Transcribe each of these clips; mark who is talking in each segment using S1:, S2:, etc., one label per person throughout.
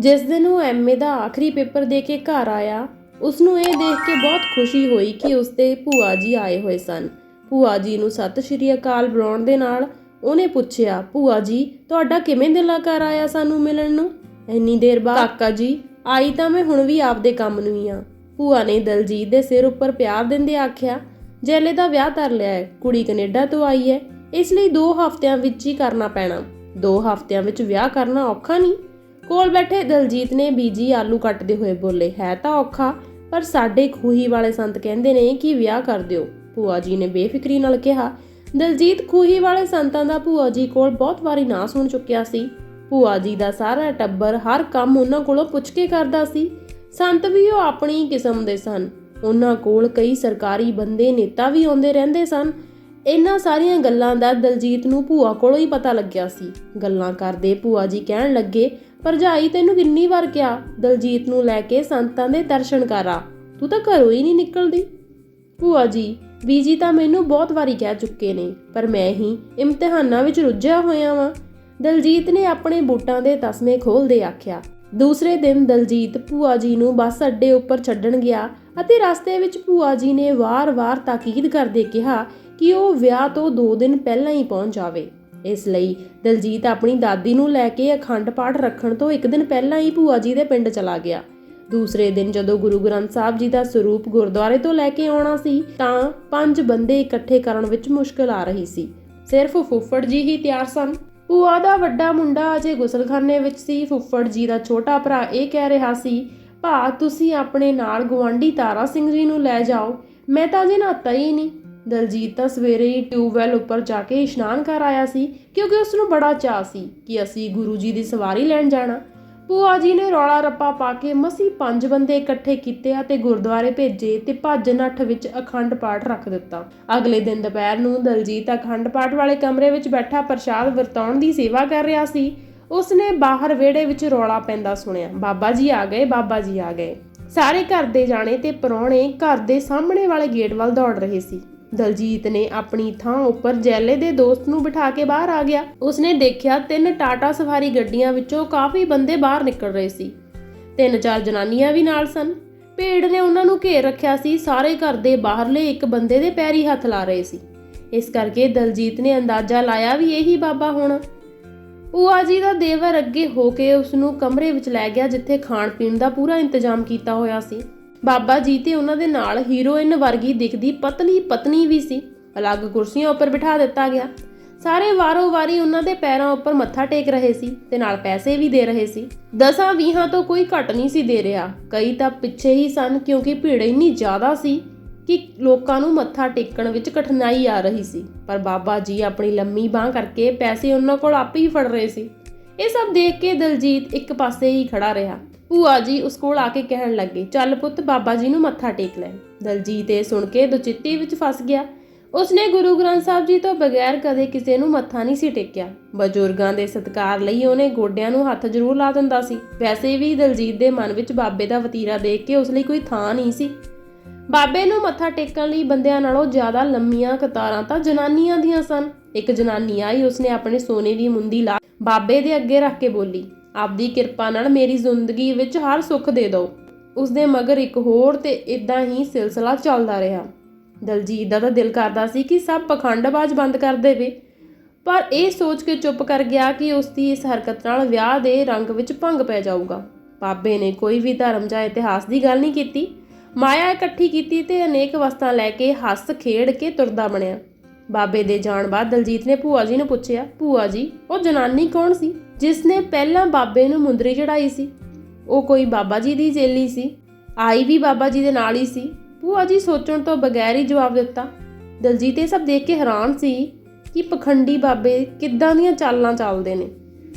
S1: ਜਿਸ ਦਿਨ ਉਹ ਐਮਏ ਦਾ ਆਖਰੀ ਪੇਪਰ ਦੇ ਕੇ ਘਰ ਆਇਆ ਉਸ ਨੂੰ ਇਹ ਦੇਖ ਕੇ ਬਹੁਤ ਖੁਸ਼ੀ ਹੋਈ ਕਿ ਉਸਦੇ ਭੂਆ ਜੀ ਆਏ ਹੋਏ ਸਨ। ਭੂਆ ਜੀ ਨੂੰ ਸਤਿ ਸ਼੍ਰੀ ਅਕਾਲ ਬੁਲਾਉਣ ਦੇ ਨਾਲ ਉਹਨੇ ਪੁੱਛਿਆ, ਭੂਆ ਜੀ, ਤੁਹਾਡਾ ਕਿਵੇਂ ਦਿਲ ਕਰ ਆਇਆ ਸਾਨੂੰ ਮਿਲਣ ਨੂੰ? ਇੰਨੀ ਦੇਰ ਬਾਅਦ? ਕਾਕਾ ਜੀ, ਆਈ ਤਾਂ ਮੈਂ ਹੁਣ ਵੀ ਆਪਦੇ ਕੰਮ ਨੂੰ ਹੀ ਆ ਭੂਆ ਨੇ ਦਲਜੀਤ ਦੇ ਸਿਰ ਉੱਪਰ ਪਿਆਰ ਦਿੰਦੇ ਆਖਿਆ, ਜੈਲੇ ਦਾ ਵਿਆਹ ਕਰ ਲਿਆ ਹੈ, ਕੁੜੀ ਕੈਨੇਡਾ ਤੋਂ ਆਈ ਹੈ, ਇਸ ਲਈ 2 ਹਫ਼ਤਿਆਂ ਵਿੱਚ ਹੀ ਕਰਨਾ ਪੈਣਾ। 2 ਹਫ਼ਤਿਆਂ ਵਿੱਚ ਵਿਆਹ ਕਰਨਾ ਔਖਾ ਨਹੀਂ? ਕੋਲ ਬੈਠੇ ਦਲਜੀਤ ਨੇ ਬੀਜੀ ਆਲੂ ਕੱਟਦੇ ਹੋਏ ਬੋਲੇ, ਹੈ ਤਾਂ ਔਖਾ, ਪਰ ਸਾਡੇ ਖੂਹੀ ਵਾਲੇ ਸੰਤ ਕਹਿੰਦੇ ਨੇ ਕਿ ਵਿਆਹ ਕਰ ਦਿਓ। ਭੂਆ ਜੀ ਨੇ ਬੇਫਿਕਰੀ ਨਾਲ ਕਿਹਾ। ਦਲਜੀਤ ਖੂਹੀ ਵਾਲੇ ਸੰਤਾਂ ਦਾ ਭੂਆ ਜੀ ਕੋਲ ਬਹੁਤ ਵਾਰੀ ਨਾ ਸੁਣ ਚੁੱਕਿਆ ਸੀ। ਭੂਆ ਜੀ ਦਾ ਸਾਰਾ ਟੱਬਰ ਹਰ ਕੰਮ ਉਹਨਾਂ ਕੋਲੋਂ ਪੁੱਛ ਕੇ ਕਰਦਾ ਸੀ। ਸੰਤ ਵੀ ਉਹ ਆਪਣੀ ਕਿਸਮ ਦੇ ਸਨ। ਉਹਨਾਂ ਕੋਲ ਕਈ ਸਰਕਾਰੀ ਬੰਦੇ, ਨੇਤਾ ਵੀ ਆਉਂਦੇ ਰਹਿੰਦੇ ਸਨ। ਇਹਨਾਂ ਸਾਰੀਆਂ ਗੱਲਾਂ ਦਾ ਦਲਜੀਤ ਨੂੰ ਭੂਆ ਕੋਲੋਂ ਹੀ ਪਤਾ ਲੱਗਿਆ ਸੀ। ਗੱਲਾਂ ਕਰਦੇ ਭੂਆ ਜੀ ਕਹਿਣ ਲੱਗੇ ਭਰਜਾਈ ਤੈਨੂੰ ਕਿੰਨੀ ਵਾਰ ਕਿਹਾ, ਦਲਜੀਤ ਨੂੰ ਲੈ ਕੇ ਸੰਤਾਂ ਦੇ ਦਰਸ਼ਨ ਕਰਾ ਤੂੰ ਤਾਂ ਘਰੋਂ ਹੀ ਨਹੀਂ ਨਿਕਲਦੀ। ਭੂਆ ਜੀ, ਬੀਜੀ ਤਾਂ ਮੈਨੂੰ ਬਹੁਤ ਵਾਰੀ ਕਹਿ ਚੁੱਕੇ ਨੇ, ਪਰ ਮੈਂ ਹੀ ਇਮਤਿਹਾਨਾਂ ਵਿੱਚ ਰੁੱਝਿਆ ਹੋਇਆ ਵਾਂ। ਦਲਜੀਤ ਨੇ ਆਪਣੇ ਬੂਟਾਂ ਦੇ ਤਸਮੇ ਖੋਲਦੇ ਆਖਿਆ, ਦੂਸਰੇ ਦਿਨ ਦਲਜੀਤ ਭੂਆ ਜੀ ਨੂੰ ਬੱਸ ਅੱਡੇ ਉੱਪਰ ਛੱਡਣ ਗਿਆ ਅਤੇ ਰਸਤੇ ਵਿੱਚ ਭੂਆ ਜੀ ਨੇ ਵਾਰ-ਵਾਰ ਤਾਕੀਦ ਕਰਦੇ ਕਿਹਾ ਕਿ ਉਹ ਵਿਆਹ ਤੋਂ 2 ਦਿਨ ਪਹਿਲਾਂ ਹੀ ਪਹੁੰਚ ਜਾਵੇ। ਇਸ ਲਈ ਦਲਜੀਤ ਆਪਣੀ ਦਾਦੀ ਨੂੰ ਲੈ ਕੇ ਅਖੰਡ ਪਾਠ ਰੱਖਣ ਤੋਂ ਇੱਕ ਦਿਨ ਪਹਿਲਾਂ ਹੀ ਭੂਆ ਜੀ ਦੇ ਪਿੰਡ ਚਲਾ ਗਿਆ। ਦੂਸਰੇ ਦਿਨ ਜਦੋਂ ਗੁਰੂ ਗ੍ਰੰਥ ਸਾਹਿਬ ਜੀ ਦਾ ਸਰੂਪ ਗੁਰਦੁਆਰੇ ਤੋਂ ਲੈ ਕੇ ਆਉਣਾ ਸੀ, ਤਾਂ ਪੰਜ ਬੰਦੇ ਇਕੱਠੇ ਕਰਨ ਵਿੱਚ ਮੁਸ਼ਕਲ ਆ ਰਹੀ ਸੀ। ਸਿਰਫ ਫੁੱਫੜ ਜੀ ਹੀ ਤਿਆਰ ਸਨ। ਭੂਆ ਦਾ ਵੱਡਾ ਮੁੰਡਾ ਅਜੇ ਗੁਸਲਖਾਨੇ ਵਿੱਚ ਸੀ। ਫੁੱਫੜ ਜੀ ਦਾ ਛੋਟਾ ਭਰਾ ਇਹ ਕਹਿ ਰਿਹਾ ਸੀ, ਭਾ, ਤੁਸੀਂ ਆਪਣੇ ਨਾਲ ਗਵਾਂਢੀ ਤਾਰਾ ਸਿੰਘ ਜੀ ਨੂੰ ਲੈ ਜਾਓ। ਮੈਂ ਤਾਂ ਅਜੇ ਨਾਤਾ ਹੀ ਨਹੀਂ। ਦਲਜੀਤ ਤਾਂ ਸਵੇਰੇ ਹੀ ਟਿਊਬਵੈਲ ਉੱਪਰ ਜਾ ਕੇ ਇਸ਼ਨਾਨ ਕਰ ਆਇਆ ਸੀ, ਕਿਉਂਕਿ ਉਸ ਨੂੰ ਬੜਾ ਚਾਅ ਸੀ ਕਿ ਅਸੀਂ ਗੁਰੂ ਜੀ ਦੀ ਸਵਾਰੀ ਲੈਣ ਜਾਣਾ। ਭੂਆ ਜੀ ਨੇ ਰੌਲਾ ਰੱਪਾ ਪਾ ਕੇ ਮਸੀ ਪੰਜ ਬੰਦੇ ਇਕੱਠੇ ਕੀਤੇ ਅਤੇ ਗੁਰਦੁਆਰੇ ਭੇਜੇ ਤੇ ਭੱਜ ਨੱਠ ਵਿੱਚ ਅਖੰਡ ਪਾਠ ਰੱਖ ਦਿੱਤਾ। ਅਗਲੇ ਦਿਨ ਦੁਪਹਿਰ ਨੂੰ ਦਲਜੀਤ ਅਖੰਡ ਪਾਠ ਵਾਲੇ ਕਮਰੇ ਵਿੱਚ ਬੈਠਾ ਪ੍ਰਸ਼ਾਦ ਵਰਤਾਉਣ ਦੀ ਸੇਵਾ ਕਰ ਰਿਹਾ ਸੀ। ਉਸਨੇ ਬਾਹਰ ਵਿਹੜੇ ਵਿੱਚ ਰੌਲਾ ਪੈਂਦਾ ਸੁਣਿਆ, ਬਾਬਾ ਜੀ ਆ ਗਏ, ਬਾਬਾ ਜੀ ਆ ਗਏ। ਸਾਰੇ ਘਰ ਦੇ ਜਾਣੇ ਤੇ ਪਰੌਣੇ ਘਰ ਦੇ ਸਾਹਮਣੇ ਵਾਲੇ ਗੇਟ ਵੱਲ ਦੌੜ ਰਹੇ ਸੀ। ਦਲਜੀਤ ਨੇ ਆਪਣੀ ਥਾਂ ਉੱਪਰ ਜੈਲੇ ਦੇ ਦੋਸਤ ਨੂੰ ਬਿਠਾ ਕੇ ਬਾਹਰ ਆ ਗਿਆ। ਉਸਨੇ ਦੇਖਿਆ ਤਿੰਨ ਟਾਟਾ ਸਫਾਰੀ ਗੱਡੀਆਂ ਵਿੱਚੋਂ ਕਾਫੀ ਬੰਦੇ ਬਾਹਰ ਨਿਕਲ ਰਹੇ ਸੀ। ਤਿੰਨ ਚਾਰ ਜਨਾਨੀਆਂ ਵੀ ਨਾਲ ਸਨ। ਭੀੜ ਨੇ ਉਹਨਾਂ ਨੂੰ ਘੇਰ ਰੱਖਿਆ ਸੀ। ਸਾਰੇ ਘਰ ਦੇ ਬਾਹਰਲੇ ਇੱਕ ਬੰਦੇ ਦੇ ਪੈਰੀ ਹੱਥ ਲਾ ਰਹੇ ਸੀ। ਇਸ ਕਰਕੇ ਦਲਜੀਤ ਨੇ ਅੰਦਾਜ਼ਾ ਲਾਇਆ ਵੀ ਇਹੀ ਬਾਬਾ ਹੋਣਾ। ਭੂਆ ਜੀ ਦਾ ਦੇਵਰ ਅੱਗੇ ਹੋ ਕੇ ਉਸ ਨੂੰ ਕਮਰੇ ਵਿੱਚ ਲੈ ਗਿਆ, ਜਿੱਥੇ ਖਾਣ ਪੀਣ ਦਾ ਪੂਰਾ ਇੰਤਜ਼ਾਮ ਕੀਤਾ ਹੋਇਆ ਸੀ। ਬਾਬਾ ਜੀ ਤੇ ਉਹਨਾਂ ਦੇ ਨਾਲ ਹੀਰੋਇਨ ਵਰਗੀ ਦਿਖਦੀ ਪਤਲੀ ਪਤਨੀ ਵੀ ਸੀ। ਅਲੱਗ ਕੁਰਸੀਆਂ ਉੱਪਰ ਬਿਠਾ ਦਿੱਤਾ ਗਿਆ। ਸਾਰੇ ਵਾਰੋ ਵਾਰੀ ਉਹਨਾਂ ਦੇ ਪੈਰਾਂ ਉੱਪਰ ਮੱਥਾ ਟੇਕ ਰਹੇ ਸੀ ਤੇ ਨਾਲ ਪੈਸੇ ਵੀ ਦੇ ਰਹੇ ਸੀ। ਦਸਾਂ ਵੀਹਾਂ ਤੋਂ ਕੋਈ ਘਟ ਨਹੀਂ ਸੀ ਦੇ ਰਿਹਾ। ਕਈ ਤਾਂ ਪਿੱਛੇ ਹੀ ਸਨ ਕਿਉਂਕਿ ਭੀੜ ਇੰਨੀ ਜ਼ਿਆਦਾ ਸੀ ਕਿ ਲੋਕਾਂ ਨੂੰ ਮੱਥਾ ਟੇਕਣ ਵਿੱਚ ਕਠਿਨਾਈ ਆ ਰਹੀ ਸੀ। ਪਰ ਬਾਬਾ ਜੀ ਆਪਣੀ ਲੰਮੀ ਬਾਹ ਕਰਕੇ ਪੈਸੇ ਉਹਨਾਂ ਕੋਲ ਆਪੇ ਹੀ ਫੜ ਰਹੇ ਸੀ। ਇਹ ਸਭ ਦੇਖ ਕੇ ਦਿਲਜੀਤ ਇੱਕ ਪਾਸੇ ਹੀ ਖੜਾ ਰਿਹਾ। ਭੂਆ ਜੀ ਉਸ ਕੋਲ ਆ ਕੇ ਕਹਿਣ ਲੱਗੇ, ਚੱਲ ਪੁੱਤ, ਬਾਬਾ ਜੀ ਨੂੰ ਮੱਥਾ ਟੇਕ ਲੈ ਦਲਜੀਤ ਇਹ ਸੁਣ ਕੇ ਦੁਚਿੱਤੀ ਵਿੱਚ ਫਸ ਗਿਆ। ਉਸਨੇ ਗੁਰੂ ਗ੍ਰੰਥ ਸਾਹਿਬ ਜੀ ਤੋਂ ਬਗੈਰ ਕਦੇ ਕਿਸੇ ਨੂੰ ਮੱਥਾ ਨਹੀਂ ਸੀ ਟੇਕਿਆ। ਬਜ਼ੁਰਗਾਂ ਦੇ ਸਤਿਕਾਰ ਲਈ ਉਹਨੇ ਗੋਡਿਆਂ ਨੂੰ ਹੱਥ ਜ਼ਰੂਰ ਲਾ ਦਿੰਦਾ ਸੀ। ਵੈਸੇ ਵੀ ਦਲਜੀਤ ਦੇ ਮਨ ਵਿੱਚ ਬਾਬੇ ਦਾ ਵਤੀਰਾ ਦੇਖ ਕੇ ਉਸ ਲਈ ਕੋਈ ਥਾਂ ਨਹੀਂ ਸੀ। ਬਾਬੇ ਨੂੰ ਮੱਥਾ ਟੇਕਣ ਲਈ ਬੰਦਿਆਂ ਨਾਲੋਂ ਜ਼ਿਆਦਾ ਲੰਮੀਆਂ ਕਤਾਰਾਂ ਤਾਂ ਜਨਾਨੀਆਂ ਦੀਆਂ ਸਨ। ਇੱਕ ਜਨਾਨੀ ਆਈ, ਉਸਨੇ ਆਪਣੇ ਸੋਨੇ ਦੀ ਮੁੰਦੀ ਲਾ ਬਾਬੇ ਦੇ ਅੱਗੇ ਰੱਖ ਕੇ ਬੋਲੀ ਆਪਦੀ ਕਿਰਪਾ ਨਾਲ ਮੇਰੀ ਜ਼ਿੰਦਗੀ ਵਿੱਚ ਹਰ ਸੁੱਖ ਦੇ ਦਿਓ। ਉਸਦੇ ਮਗਰ ਇੱਕ ਹੋਰ ਤੇ ਇਦਾਂ ਹੀ ਸਿਲਸਿਲਾ ਚੱਲਦਾ ਰਿਹਾ। ਦਲਜੀਤ ਦਾ ਤਾਂ ਦਿਲ ਕਰਦਾ ਸੀ ਕਿ ਸਭ ਪਖੰਡਬਾਜ਼ ਬੰਦ ਕਰ ਦੇਵੇ। ਪਰ ਇਹ ਸੋਚ ਕੇ ਚੁੱਪ ਕਰ ਗਿਆ ਕਿ ਉਸ ਦੀ ਇਸ ਹਰਕਤ ਨਾਲ ਵਿਆਹ ਦੇ ਰੰਗ ਵਿੱਚ ਭੰਗ ਪੈ ਜਾਊਗਾ। ਬਾਬੇ ਨੇ ਕੋਈ ਵੀ ਧਰਮ ਜਾਂ ਇਤਿਹਾਸ ਦੀ ਗੱਲ ਨਹੀਂ ਕੀਤੀ। ਮਾਇਆ ਇਕੱਠੀ ਕੀਤੀ ਤੇ ਅਨੇਕ ਵਸਤਾਂ ਲੈ ਕੇ ਹੱਸ ਖੇਡ ਕੇ ਤੁਰਦਾ ਬਣਿਆ। ਬਾਬੇ ਦੇ ਜਾਣ ਬਾਅਦ ਦਲਜੀਤ ਨੇ ਭੂਆ ਜੀ ਨੂੰ ਪੁੱਛਿਆ, ਭੂਆ ਜੀ, ਉਹ ਜਨਾਨੀ ਕੌਣ ਸੀ? ਜਿਸ ਨੇ ਪਹਿਲਾਂ ਬਾਬੇ ਨੂੰ ਮੁੰਦਰੀ ਚੜਾਈ ਸੀ, ਉਹ ਕੋਈ ਬਾਬਾ ਜੀ ਦੀ ਚੇਲੀ ਸੀ, ਆਈ ਵੀ ਬਾਬਾ ਜੀ ਦੇ ਨਾਲ ਹੀ ਸੀ। ਭੂਆ ਜੀ ਸੋਚਣ ਤੋਂ ਬਗੈਰ ਹੀ ਜਵਾਬ ਦਿੱਤਾ। ਦਲਜੀਤ ਇਹ ਸਭ ਦੇਖ ਕੇ ਹੈਰਾਨ ਸੀ ਕਿ ਪਖੰਡੀ ਬਾਬੇ ਕਿੱਦਾਂ ਦੀਆਂ ਚਾਲਾਂ ਚੱਲਦੇ ਨੇ।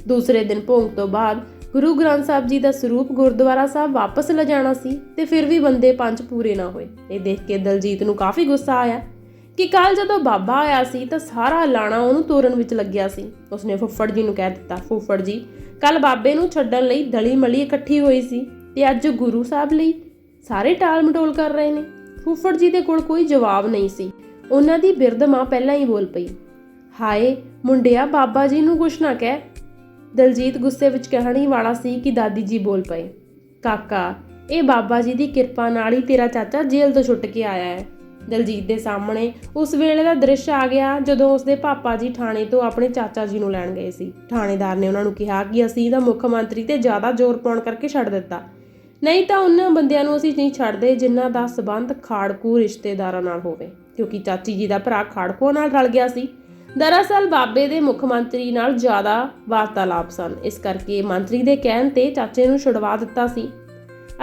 S1: ਦੂਸਰੇ ਦਿਨ ਭੋਗ ਤੋਂ ਬਾਅਦ ਗੁਰੂ ਗ੍ਰੰਥ ਸਾਹਿਬ ਜੀ ਦਾ ਸਰੂਪ ਗੁਰਦੁਆਰਾ ਸਾਹਿਬ ਵਾਪਸ ਲਿਜਾਣਾ ਸੀ ਤੇ ਫਿਰ ਵੀ ਬੰਦੇ ਪੰਜ ਪੂਰੇ ਨਾ ਹੋਏ। ਇਹ ਦੇਖ ਕੇ ਦਲਜੀਤ ਨੂੰ ਕਾਫੀ ਗੁੱਸਾ ਆਇਆ। ਕਿ ਕੱਲ ਜਦੋਂ ਬਾਬਾ ਆਇਆ ਸੀ ਤਾਂ ਸਾਰਾ ਲਾਣਾ ਉਹਨੂੰ ਤੋਰਨ ਵਿੱਚ ਲੱਗਿਆ ਸੀ। ਉਸਨੇ ਫੁੱਫੜ ਜੀ ਨੂੰ ਕਹਿ ਦਿੱਤਾ, ਫੁੱਫੜ ਜੀ ਕੱਲ ਬਾਬੇ ਨੂੰ ਛੱਡਣ ਲਈ ਦਲੀ ਮਲੀ ਇਕੱਠੀ ਹੋਈ ਸੀ ਤੇ ਅੱਜ ਗੁਰੂ ਸਾਹਿਬ ਲਈ ਸਾਰੇ ਟਾਲ ਮਟੋਲ ਕਰ ਰਹੇ ਨੇ। ਫੁੱਫੜ ਜੀ ਦੇ ਕੋਲ ਕੋਈ ਜਵਾਬ ਨਹੀਂ ਸੀ। ਉਹਨਾਂ ਦੀ ਬਿਰਧ ਮਾਂ ਪਹਿਲਾਂ ਹੀ ਬੋਲ ਪਈ, ਹਾਏ, ਮੁੰਡਿਆ, ਬਾਬਾ ਜੀ ਨੂੰ ਕੁਛ ਨਾ ਕਹਿ। ਦਲਜੀਤ ਗੁੱਸੇ ਵਿੱਚ ਕਹਿਣੀ ਵਾਲਾ ਸੀ ਕਿ ਦਾਦੀ ਜੀ ਬੋਲ ਪਏ, ਕਾਕਾ, ਇਹ ਬਾਬਾ ਜੀ ਦੀ ਕਿਰਪਾ ਨਾਲ ਹੀ ਤੇਰਾ ਚਾਚਾ ਜੇਲ੍ਹ ਤੋਂ ਛੁੱਟ ਕੇ ਆਇਆ ਹੈ। ਦਲਜੀਤ ਦੇ ਸਾਹਮਣੇ। ਉਸ ਵੇਲੇ ਦਾ ਦ੍ਰਿਸ਼ ਆ ਗਿਆ ਜਦੋਂ ਉਸਦੇ ਪਾਪਾ ਜੀ ਥਾਣੇ ਤੋਂ ਆਪਣੇ ਚਾਚਾ ਜੀ ਨੂੰ ਲੈਣ ਗਏ ਸੀ। ਥਾਣੇਦਾਰ ਨੇ ਉਹਨਾਂ ਨੂੰ ਕਿਹਾ ਕਿ ਅਸੀਂ ਤਾਂ ਮੁੱਖ ਮੰਤਰੀ ਤੇ ਜ਼ਿਆਦਾ ਜ਼ੋਰ ਪਾਉਣ ਕਰਕੇ ਛੱਡ ਦਿੱਤਾ। ਨਹੀਂ ਤਾਂ ਉਹਨਾਂ ਬੰਦਿਆਂ ਨੂੰ ਅਸੀਂ ਨਹੀਂ ਛੱਡਦੇ ਜਿਨ੍ਹਾਂ ਦਾ ਸਬੰਧ ਖਾੜਕੂ ਰਿਸ਼ਤੇਦਾਰਾਂ ਨਾਲ ਹੋਵੇ, ਕਿਉਂਕਿ ਚਾਚੀ ਜੀ ਦਾ ਭਰਾ ਖਾੜਕੂ ਨਾਲ ਰਲ ਗਿਆ ਸੀ। ਦਰਅਸਲ ਬਾਬੇ ਦੇ ਮੁੱਖ ਮੰਤਰੀ ਨਾਲ ਜ਼ਿਆਦਾ ਵਾਰਤਾਲਾਪ ਸਨ। ਇਸ ਕਰਕੇ ਮੰਤਰੀ ਦੇ ਕਹਿਣ ਤੇ ਚਾਚੇ ਨੂੰ ਛੁਡਵਾ ਦਿੱਤਾ ਸੀ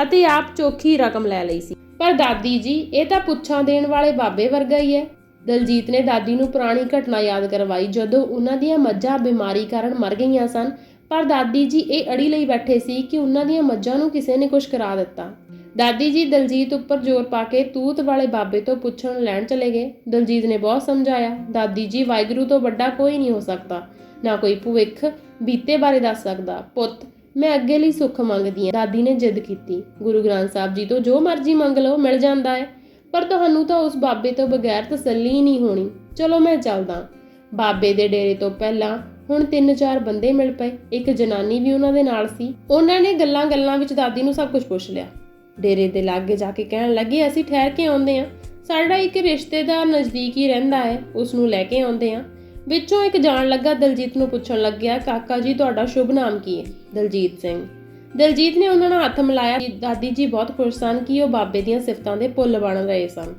S1: ਅਤੇ ਆਪ ਚੋਖੀ ਰਕਮ ਲੈ ਲਈ ਸੀ। ਪਰ ਦਾਦੀ ਜੀ, ਇਹ ਤਾਂ ਪੁੱਛਾਂ ਦੇਣ ਵਾਲੇ ਬਾਬੇ ਵਰਗਾ ਹੀ ਹੈ। ਦਲਜੀਤ ਨੇ ਦਾਦੀ ਨੂੰ ਪੁਰਾਣੀ ਘਟਨਾ ਯਾਦ ਕਰਵਾਈ, ਜਦੋਂ ਉਹਨਾਂ ਦੀਆਂ ਮੱਝਾਂ ਬਿਮਾਰੀ ਕਾਰਨ ਮਰ ਗਈਆਂ ਸਨ। ਪਰ ਦਾਦੀ ਜੀ, ਇਹ ਅੜੀ ਲਈ ਬੈਠੇ ਸੀ ਕਿ ਉਹਨਾਂ ਦੀਆਂ ਮੱਝਾਂ ਨੂੰ ਕਿਸੇ ਨੇ ਕੁਝ ਕਰਾ ਦਿੱਤਾ। ਦਾਦੀ ਜੀ, ਦਲਜੀਤ ਉੱਪਰ ਜ਼ੋਰ ਪਾ ਕੇ ਤੂਤ ਵਾਲੇ ਬਾਬੇ ਤੋਂ ਪੁੱਛਣ ਲੈਣ ਚਲੇ ਗਏ। ਦਲਜੀਤ ਨੇ ਬਹੁਤ ਸਮਝਾਇਆ, ਦਾਦੀ ਜੀ, ਵਾਹਿਗੁਰੂ ਤੋਂ ਵੱਡਾ ਕੋਈ ਨਹੀਂ ਹੋ ਸਕਦਾ। ਨਾ ਕੋਈ ਭਵਿੱਖ ਬੀਤੇ ਬਾਰੇ ਦੱਸ ਸਕਦਾ। ਪੁੱਤ ਮੈਂ ਅੱਗੇ ਲਈ ਸੁੱਖ ਮੰਗਦੀ ਹਾਂ। ਦਾਦੀ ਨੇ ਜਿੱਦ ਕੀਤੀ। ਗੁਰੂ ਗ੍ਰੰਥ ਸਾਹਿਬ ਜੀ ਤੋਂ ਜੋ ਮਰਜ਼ੀ ਮੰਗ ਲਓ, ਮਿਲ ਜਾਂਦਾ ਹੈ। ਪਰ ਤੁਹਾਨੂੰ ਤਾਂ ਉਸ ਬਾਬੇ ਤੋਂ ਬਗੈਰ ਤਸੱਲੀ ਹੀ ਨਹੀਂ ਹੋਣੀ। ਚਲੋ ਮੈਂ ਚੱਲਦਾ। ਬਾਬੇ ਦੇ ਡੇਰੇ ਤੋਂ ਪਹਿਲਾਂ ਹੁਣ ਤਿੰਨ ਚਾਰ ਬੰਦੇ ਮਿਲ ਪਏ। ਇੱਕ ਜਨਾਨੀ ਵੀ ਉਹਨਾਂ ਦੇ ਨਾਲ ਸੀ। ਉਹਨਾਂ ਨੇ ਗੱਲਾਂ-ਗੱਲਾਂ ਵਿੱਚ ਦਾਦੀ ਨੂੰ ਸਭ ਕੁਝ ਪੁੱਛ ਲਿਆ। ਡੇਰੇ ਦੇ ਲਾਗੇ ਜਾ ਕੇ ਕਹਿਣ ਲੱਗੇ, ਅਸੀਂ ਠਹਿਰ ਕੇ ਆਉਂਦੇ ਹਾਂ। ਸਾਡਾ ਇੱਕ ਰਿਸ਼ਤੇਦਾਰ ਨਜ਼ਦੀਕ ਹੀ ਰਹਿੰਦਾ ਹੈ। ਉਸ ਨੂੰ ਲੈ ਕੇ ਆਉਂਦੇ ਹਾਂ। ਵਿੱਚੋਂ ਇੱਕ ਜਾਣ ਲੱਗਾ ਦਲਜੀਤ ਨੂੰ ਪੁੱਛਣ ਲੱਗਿਆ, ਕਾਕਾ ਜੀ, ਤੁਹਾਡਾ ਸ਼ੁਭ ਨਾਮ ਕੀ ਹੈ? ਦਲਜੀਤ ਸਿੰਘ। ਦਲਜੀਤ ਨੇ ਉਹਨਾਂ ਨਾਲ ਹੱਥ ਮਿਲਾਇਆ ਦਾਦੀ ਜੀ ਬਹੁਤ ਖੁਸ਼ ਸਨ ਕਿ ਉਹ ਬਾਬੇ ਦੀਆਂ ਸਿਫਤਾਂ ਦੇ ਪੁੱਲ ਬਣ ਰਹੇ ਸਨ।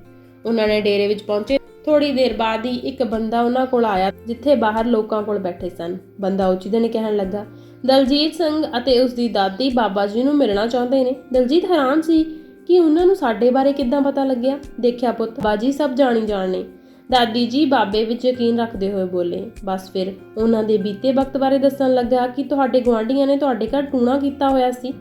S1: ਉਹਨਾਂ ਨੇ ਡੇਰੇ ਵਿੱਚ ਪਹੁੰਚੇ। ਥੋੜੀ ਦੇਰ ਬਾਅਦ ਹੀ ਇੱਕ ਬੰਦਾ ਉਹਨਾਂ ਕੋਲ ਆਇਆ, ਜਿੱਥੇ ਬਾਹਰ ਲੋਕਾਂ ਕੋਲ ਬੈਠੇ ਸਨ। ਬੰਦਾ ਉੱਚੀ ਨੇ ਕਹਿਣ ਲੱਗਾ, ਦਲਜੀਤ ਸਿੰਘ ਅਤੇ ਉਸ ਦੀ ਦਾਦੀ ਬਾਬਾ ਜੀ ਨੂੰ ਮਿਲਣਾ ਚਾਹੁੰਦੇ ਨੇ। ਦਲਜੀਤ ਹੈਰਾਨ ਸੀ ਕਿ ਉਹਨਾਂ ਨੂੰ ਸਾਡੇ ਬਾਰੇ ਕਿੱਦਾਂ ਪਤਾ ਲੱਗਿਆ। ਦੇਖਿਆ ਪੁੱਤ ਬਾਜੀ ਸਭ ਜਾਣੀ ਜਾਣਨੇ ਦਾਦੀ ਜੀ ਬਾਬੇ ਵਿੱਚ ਯਕੀਨ ਰੱਖਦੇ ਹੋਏ ਬੋਲੇ। ਬਸ ਫਿਰ ਉਹਨਾਂ ਦੇ ਬੀਤੇ ਵਕਤ ਬਾਰੇ ਦੱਸਣ ਲੱਗਾ ਕਿ ਤੁਹਾਡੇ ਗੁਆਂਢੀਆਂ ਨੇ ਤੁਹਾਡੇ ਘਰ ਟੂਣਾ ਕੀਤਾ ਹੋਇਆ ਸੀ।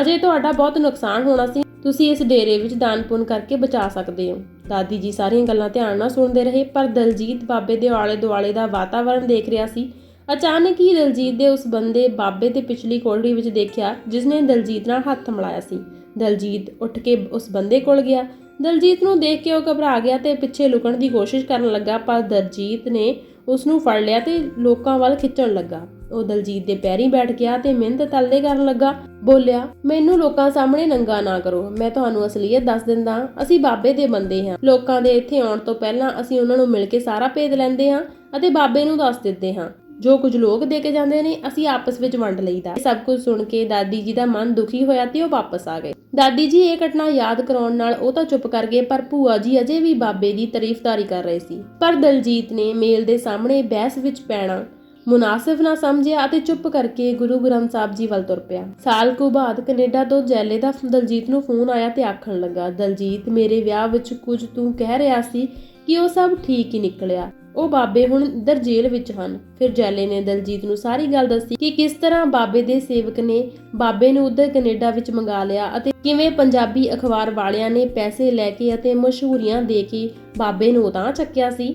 S1: ਅਜੇ ਤੁਹਾਡਾ ਬਹੁਤ ਨੁਕਸਾਨ ਹੋਣਾ ਸੀ। ਤੁਸੀਂ ਇਸ ਡੇਰੇ ਵਿੱਚ ਦਾਨ ਪੁੰਨ ਕਰਕੇ ਬਚਾ ਸਕਦੇ ਹੋ। ਦਾਦੀ ਜੀ ਸਾਰੀਆਂ ਗੱਲਾਂ ਧਿਆਨ ਨਾਲ ਸੁਣਦੇ ਰਹੇ, ਪਰ ਦਲਜੀਤ ਬਾਬੇ ਦੇ ਆਲੇ ਦੁਆਲੇ ਦਾ ਵਾਤਾਵਰਣ ਦੇਖ ਰਿਹਾ ਸੀ। ਅਚਾਨਕ ਹੀ ਦਲਜੀਤ ਦੇ ਉਸ ਬੰਦੇ ਬਾਬੇ ਦੇ ਪਿਛਲੀ ਕੋਲੜੀ ਵਿੱਚ ਦੇਖਿਆ ਜਿਸ ਨੇ ਦਲਜੀਤ ਨਾਲ ਹੱਥ ਮਿਲਾਇਆ ਸੀ। ਦਲਜੀਤ ਉੱਠ ਕੇ ਉਸ ਬੰਦੇ ਕੋਲ ਗਿਆ। ਦਲਜੀਤ ਨੂੰ ਦੇਖ ਕੇ ਉਹ ਘਬਰਾ ਗਿਆ ਤੇ ਪਿੱਛੇ ਲੁਕਣ ਦੀ ਕੋਸ਼ਿਸ਼ ਕਰਨ ਲੱਗਾ, ਪਰ ਦਲਜੀਤ ਨੇ ਉਸ ਨੂੰ ਫੜ ਲਿਆ ਤੇ ਲੋਕਾਂ ਵੱਲ ਖਿੱਚਣ ਲੱਗਾ। ਉਹ ਦਲਜੀਤ ਦੇ ਪੈਰੀਂ ਬੈਠ ਗਿਆ ਤੇ ਮਿਹਨਤ ਤਲਦੇ ਕਰਨ ਲੱਗਾ। ਬੋਲਿਆ, ਮੈਨੂੰ ਲੋਕਾਂ ਸਾਹਮਣੇ ਨੰਗਾ ਨਾ ਕਰੋ। ਮੈਂ ਤੁਹਾਨੂੰ ਅਸਲੀਅਤ ਦੱਸ ਦਿੰਦਾ ਅਸੀਂ ਬਾਬੇ ਦੇ ਬੰਦੇ ਹਾਂ। ਲੋਕਾਂ ਦੇ ਇੱਥੇ ਆਉਣ ਤੋਂ ਪਹਿਲਾਂ ਅਸੀਂ ਉਹਨਾਂ ਨੂੰ ਮਿਲ ਕੇ ਸਾਰਾ ਭੇਦ ਲੈਂਦੇ ਹਾਂ ਅਤੇ ਬਾਬੇ ਨੂੰ ਦੱਸ ਦਿੰਦੇ ਹਾਂ। ਜੋ ਕੁਝ ਲੋਕ ਦੇ ਕੇ ਜਾਂਦੇ ਨੇ, ਅਸੀਂ ਆਪਸ ਵਿੱਚ ਵੰਡ ਲਈਦਾ। ਇਹ ਸਭ ਕੁਝ ਸੁਣ ਕੇ ਦਾਦੀ ਜੀ ਦਾ ਮਨ ਦੁਖੀ ਹੋਇਆ ਤੇ ਉਹ ਵਾਪਸ ਆ ਗਏ। ਦਾਦੀ ਜੀ, ਇਹ ਘਟਨਾ ਯਾਦ ਕਰਾਉਣ ਨਾਲ ਉਹ ਤਾਂ ਚੁੱਪ ਕਰ ਗਏ, ਪਰ ਭੂਆ ਜੀ ਅਜੇ ਵੀ ਬਾਬੇ ਦੀ ਤਾਰੀਫਦਾਰੀ ਕਰ ਰਹੇ ਸੀ। ਪਰ ਦਲਜੀਤ ਨੇ ਮੇਲ ਦੇ ਸਾਹਮਣੇ ਬਹਿਸ ਵਿੱਚ ਪੈਣਾ ਮੁਨਾਸਿਬ ਨਾ ਸਮਝਿਆ ਅਤੇ ਚੁੱਪ ਕਰਕੇ ਗੁਰੂ ਗ੍ਰੰਥ ਸਾਹਿਬ ਜੀ ਵੱਲ ਤੁਰ ਪਿਆ। ਸਾਲ ਕੁ ਬਾਅਦ ਕੈਨੇਡਾ ਤੋਂ ਜੈਲੇ ਦਾ ਦਲਜੀਤ ਨੂੰ ਫੋਨ ਆਇਆ ਤੇ ਆਖਣ ਲੱਗਾ, ਦਲਜੀਤ, ਮੇਰੇ ਵਿਆਹ ਵਿੱਚ ਕੁਝ ਤੂੰ ਕਹਿ ਰਿਹਾ ਸੀ ਕਿ ਉਹ ਸਭ ਠੀਕ ਹੀ ਨਿਕਲਿਆ। ਉਹ ਬਾਬੇ ਹੁਣ ਇੱਧਰ ਜੇਲ੍ਹ ਵਿੱਚ ਹਨ। ਫਿਰ ਜੈਲੇ ਨੇ ਦਲਜੀਤ ਨੂੰ ਸਾਰੀ ਗੱਲ ਦੱਸੀ ਕਿ ਕਿਸ ਤਰ੍ਹਾਂ ਬਾਬੇ ਦੇ ਸੇਵਕ ਨੇ ਬਾਬੇ ਨੂੰ ਉੱਧਰ ਕੈਨੇਡਾ ਵਿੱਚ ਮੰਗਾ ਲਿਆ ਅਤੇ ਕਿਵੇਂ ਪੰਜਾਬੀ ਅਖਬਾਰ ਵਾਲਿਆਂ ਨੇ ਪੈਸੇ ਲੈ ਕੇ ਅਤੇ ਮਸ਼ਹੂਰੀਆਂ ਦੇ ਕੇ ਬਾਬੇ ਨੂੰ ਤਾਂ ਚੱਕਿਆ ਸੀ।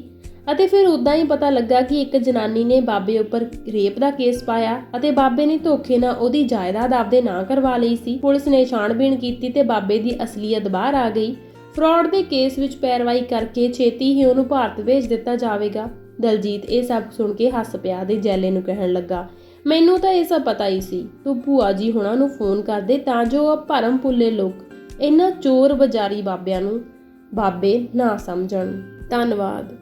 S1: ਅਤੇ ਫਿਰ ਉਦਾਂ ਹੀ ਪਤਾ ਲੱਗਾ ਕਿ ਇੱਕ ਜਨਾਨੀ ਨੇ ਬਾਬੇ ਉੱਪਰ ਰੇਪ ਦਾ ਕੇਸ ਪਾਇਆ ਅਤੇ ਬਾਬੇ ਨੇ ਧੋਖੇ ਨਾਲ ਉਹਦੀ ਜਾਇਦਾਦ ਆਪਦੇ ਨਾਂ ਕਰਵਾ ਲਈ ਸੀ। ਪੁਲਿਸ ਨੇ ਛਾਣਬੀਣ ਕੀਤੀ ਤੇ ਬਾਬੇ ਦੀ ਅਸਲੀਅਤ ਬਾਹਰ ਆ ਗਈ। ਫਰਾਡ ਦੇ ਕੇਸ ਵਿੱਚ ਪੈਰਵਾਈ ਕਰਕੇ ਛੇਤੀ ਹੀ ਉਹਨੂੰ ਭਾਰਤ ਭੇਜ ਦਿੱਤਾ ਜਾਵੇਗਾ। ਦਲਜੀਤ ਇਹ ਸਭ ਸੁਣ ਕੇ ਹੱਸ ਪਿਆ ਤੇ ਜੈਲੇ ਨੂੰ ਕਹਿਣ ਲੱਗਾ, ਮੈਨੂੰ ਤਾਂ ਇਹ ਸਭ ਪਤਾ ਹੀ ਸੀ। ਤੂੰ ਭੂਆ ਜੀ ਹੁਣਾਂ ਨੂੰ ਫੋਨ ਕਰ ਦੇ ਤਾਂ ਜੋ ਉਹ ਭਰਮ ਭੁੱਲੇ ਲੋਕ। ਇਹਨਾਂ ਚੋਰ ਬਜ਼ਾਰੀ ਬਾਬਿਆਂ ਨੂੰ। ਬਾਬੇ ਨਾ ਸਮਝਣ। ਧੰਨਵਾਦ।